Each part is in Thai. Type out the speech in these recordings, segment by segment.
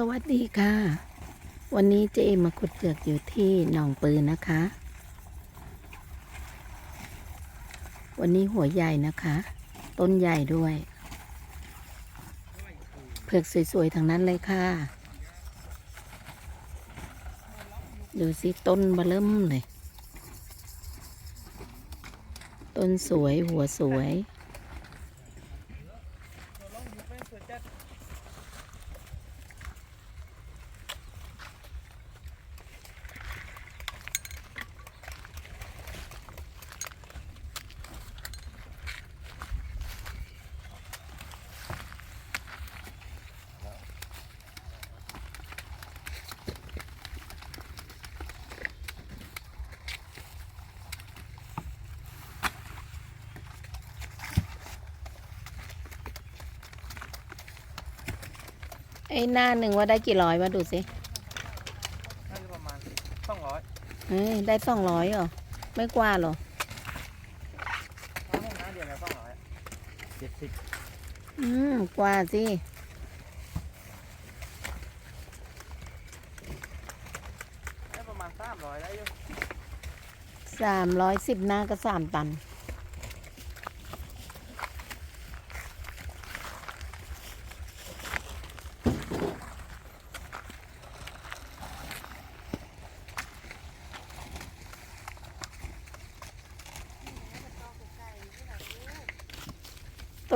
สวัสดีค่ะ วันนี้เจมาขุดเจือกอยู่ที่หนองปืนนะคะ วันนี้หัวใหญ่นะคะ ต้นใหญ่ด้วยเผือกสวยๆทั้งนั้นเลยค่ะ ดูสิต้นบะเริ่มเลย ต้นสวยหัวสวย ไอ้หน้าหนึ่งว่าได้กี่ร้อยมาดูสิน่าจะประมาณสองร้อยเอ้ยได้สองร้อยเหรอ ไม่กว่าเหรอถ้าให้น้าเดียวแล้วสองร้อยเจ็ดสิบอืมกว่าสิ ได้ประมาณสามร้อยได้อยู่สามร้อยสิบหน้าก็สามตัน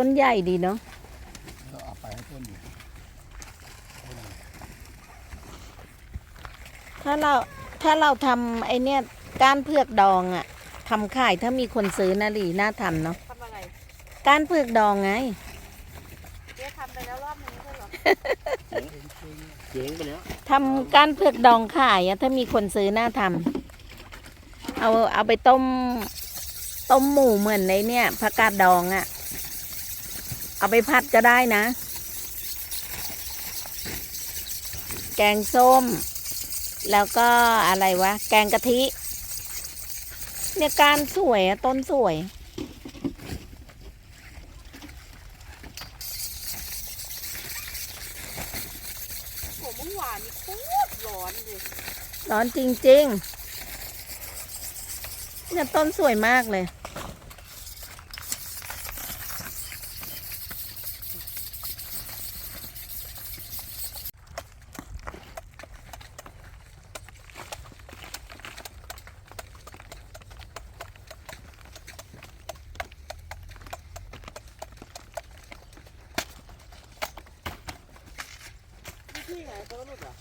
ต้นใหญ่ดีเนาะก็เอาไปให้ต้นอยู่ถ้าเราถ้าเราทำไอเนี้ยก้านเผือกดองอะทำขายถ้ามีคนซื้อนะหลีน่าทำเนาะทำอะไรก้านเผือกดองไงเจ๊ทำไปแล้วรอบนึงใช่เหรอเจ๊งไปแล้วทำก้านเผือกดองขายอะถ้ามีคนซื้อน่าทำเอาเอาไปต้มต้มหมูเหมือนในเนี่ยผักกาดดองอะ เอาไปผัดก็ได้นะ แกงส้ม แล้วก็อะไรวะ แกงกะทิ เนี่ยการสวยอะต้นสวยโหเมื่อวานนี่โคตรร้อนเลยร้อนจริงๆ เนี่ยต้นสวยมากเลย ที่ไงเขาหลุดอะ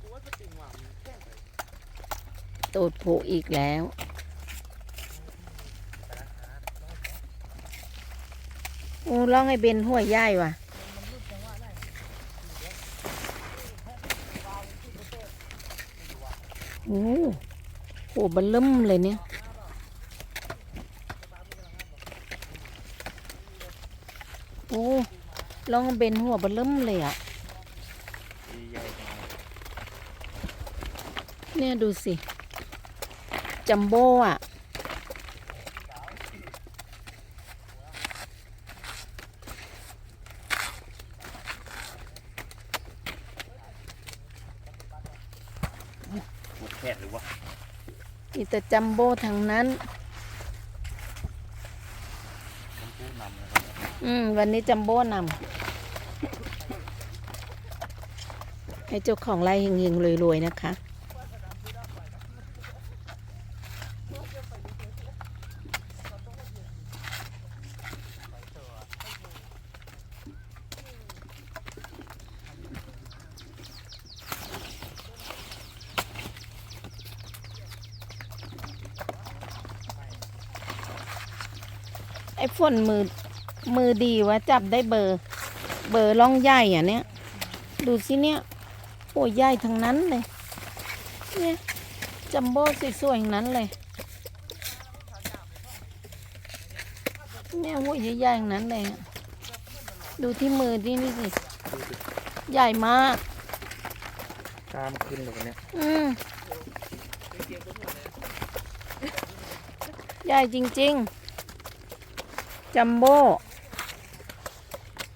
กูว่าจะจริงว่ะมันแค่ไหน ตูดผูอีกแล้ว โอ้ร้องให้เบนหัวใหญ่ว่ะ โอ้โหบันเริ่มเลยเนี่ยโอ้ร้องเบนหัวบันเริ่มเลยอะใหญ่จังเนี่ยดูสิ จัมโบ้อะหมดแขนหรือวะมีแต่จัมโบ้ทั้งนั้นมันพูดนำนะครับอืม วันนี้จัมโบ้นำให้เจ้าของไร่เฮงๆรวยๆนะคะ ไอ้ฝนมือมือดีวะจับได้เบอร์ เบอร์ล่องใหญ่อะเนี่ย ดูสิเนี่ยโอ้ใหญ่ทั้งนั้นเลย เนี่ยจัมโบ้สวยๆทั้งนั้นเลยเนี่ยหัวใหญ่ๆทั้งนั้นเลยอะดูที่มือที่นี่สิ ใหญ่มากกล้ามขึ้นเลยวันเนี้ยอืมใหญ่จริง ๆ จัมโบ้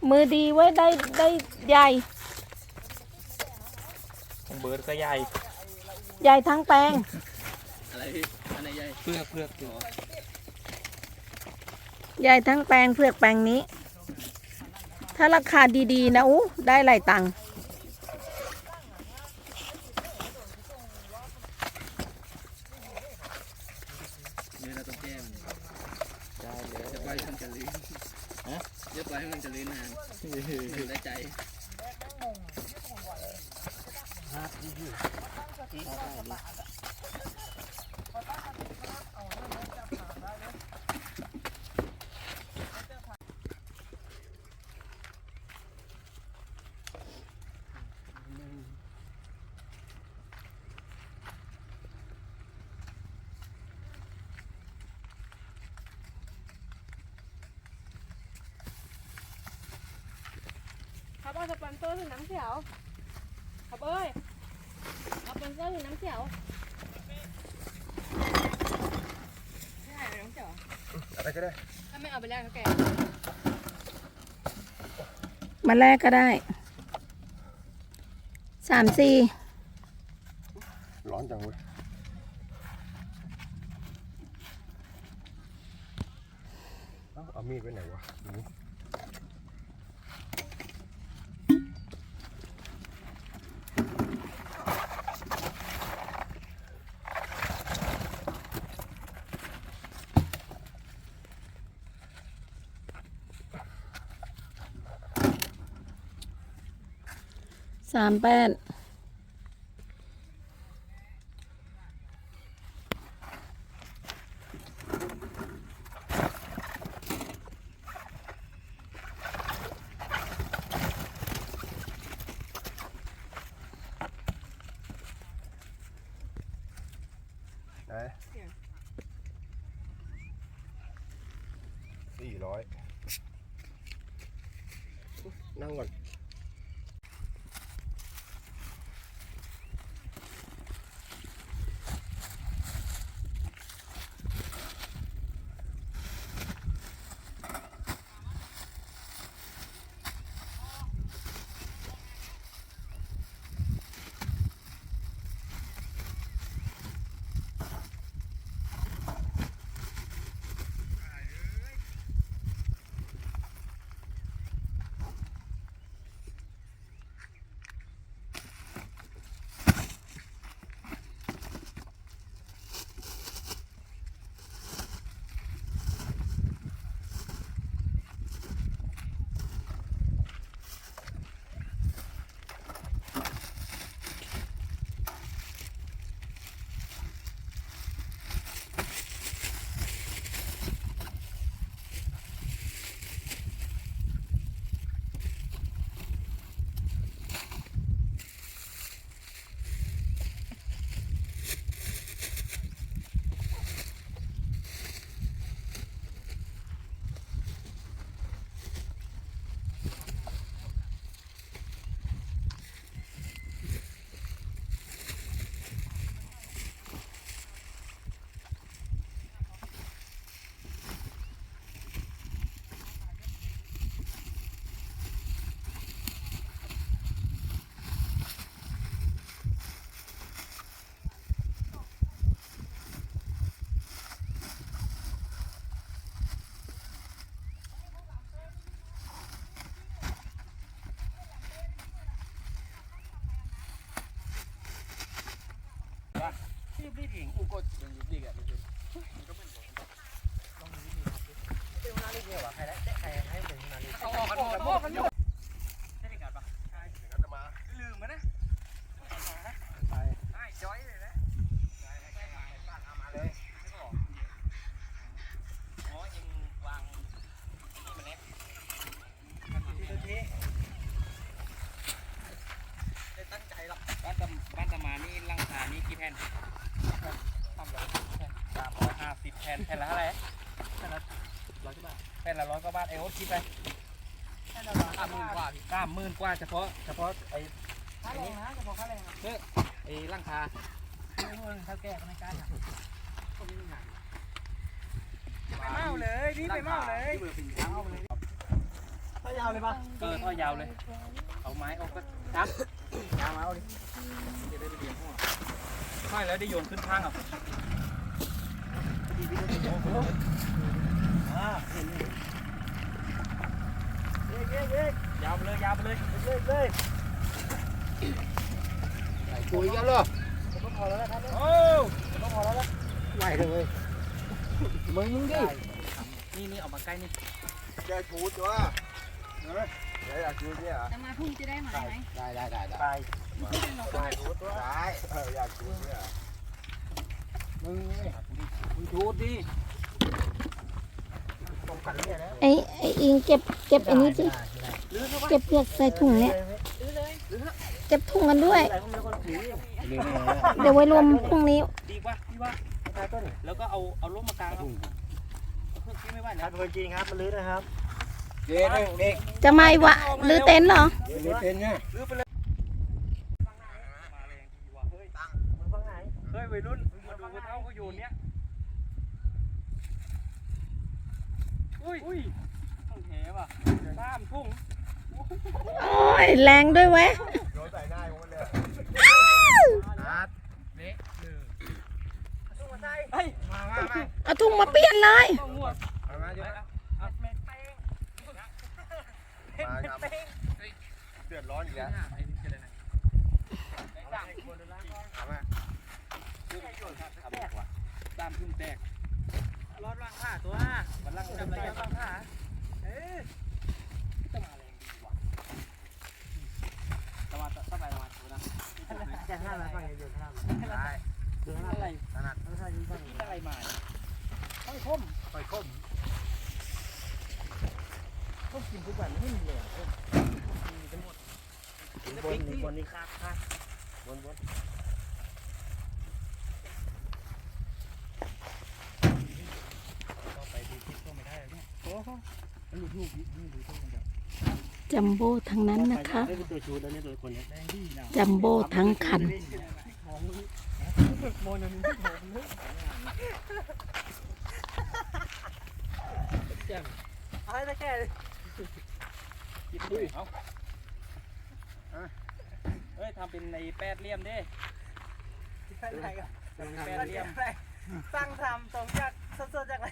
มือดีไว้ได้ได้ใหญ่ของเบิร์ดก็ใหญ่ใหญ่ทั้งแปลง อะไรอันไหนใหญ่เพื่อกเพื่อกตัวใหญ่ทั้งแปลงเพือกแปลงนี้ ถ้าราคาดีๆนะอู้ได้หลายตังค์ เนี่ยเราต้องแก้มัน ได้เลย จะปล่อยให้มันจะลื่นฮะจะปล่อยให้มันจะลื่นนานอยู่ได้ใจ ครับเอาสปอนเซอร์ถึงน้ำเขียว ครับเอ้ยเอาสปอนเซอร์ถึงน้ำเขียวไม่หายไปน้ำเขียวอะไรก็ได้ถ้าไม่เอาไปแลกก็แกมาแลกก็ได้สามสี่ร้อนจังเว้ยเอ้าเอามีดไว้ไหนวะนี่ สามแปดไหนสี่ร้อยนั่งก่อน แผ่นทำเลยสามร้อยห้าสิบแผ่นแผ่นละเท่าไหร่แผ่นละร้อยกว่าบาทแผ่นละร้อยกว่าบาทไอ้โอ๊ตคิดไปแผ่นละร้อยสามหมื่นกว่าสามหมื่นกว่าเฉพาะเฉพาะไอ้ค่าแรงนะเฉพาะค่าแรงนะไอ้ลังคาเท่าแก่ก็ไม่กล้าทำคนนี้งานไปเมาเลยนี่ไปเมาเลยเบื่อสินค้าเอาเลยถ้ายาวเลยปะเออท่อยาวเลย เอาไม้ออกก็จับยาวมาเอาดิจะได้ไปเรียนพ่อไม่แล้วได้โยนขึ้นข้างอะอ่าเห็นเอ๊ะเอ๊ะเอ๊ะ ยาวไปเลยยาวไปเลยเอ๊ะเอ๊ะใส่ปุ๋ยกันเหรอต้องพอแล้วนะครับโอ้ต้องพอแล้วนะไหวเลยมึงมึงดินี่นี่เอามาใกล้นี่แกชูดวะเฮ้ยเดี๋ยวอยากชูดเนี่ยเหรอจะมาพรุ่งจะได้หมายไหมได้ได้ได้ได้ไปได้ชูดตัวได้เอออยากชูดเนี่ยเหรอมึงนี่มึงชูดดิ ผมกันเนี่ยนะ ไอ้ไอ้อิงเก็บเก็บอันนี้สิเก็บเปียกใส่ถุงเนี่ยเก็บถุงกันด้วยอะไรพวกนี้คนผีเดี๋ยวไว้รวมพรุ่งนี้ดีป่ะพี่ว่าใช่ต้นแล้วก็เอาเอาร่มมากางครับพี่ไม่ไหวคแล้รัวบเป็นคนจริงครับมันลื้อนะครับเด็กเด็กจะไม่วะหรือเต็นท์เหรอเด็กเป็นไงรื้อไปเลยมาแรงดีว่ะเฮ้ยมันฟังไหนเฮ้ยวัยรุ่นมาดูเท้าเขาโยนเนี้ย อุ้ยอุ้ยต้องแหว่ะสามทุ่งโอ้ยแรงด้วยเว้ยโยนใส่หน้าหมดเลยนัดเละหนึ่งเฮ้ยมามามาเอาถุงมาเปลี่ยนเลยต้องมั่วเอามาเดี๋ยวนะมาครับเดือดร้อนอีกแล้วเอามาตามทุ่งแตก รอดล่างผ้าตัวมันลังจำจำได้ได้ยังล่างผ้าเอ๊ะจะมาแรงดีกว่ะตะวันตะไปตะวันดูนะแค่ห้าแล้วฟังอย่าโยนห้ามได้โยนห้ามอะไรถนัดไม่ใช่ยิงฟังอะไรมาเนี่ยต้องคมค่อยคมก็กินทุกวันไม่มีเลยบนบนนี่คักคักบนบน ก็ไปดูคลิปก็ไม่ได้เนี่ยโอ้โหมันหลุดลูกนี่ดูต้นมันแบบ จัมโบ้ทั้งนั้นนะคะ จัมโบ้ทั้งคันเลยอะไรตะแก่คิดดูเอาเฮ้ยทำเป็นในแปดเหลี่ยมดิแปดเหลี่ยมสร้างทำตรงจากสดๆจากไหน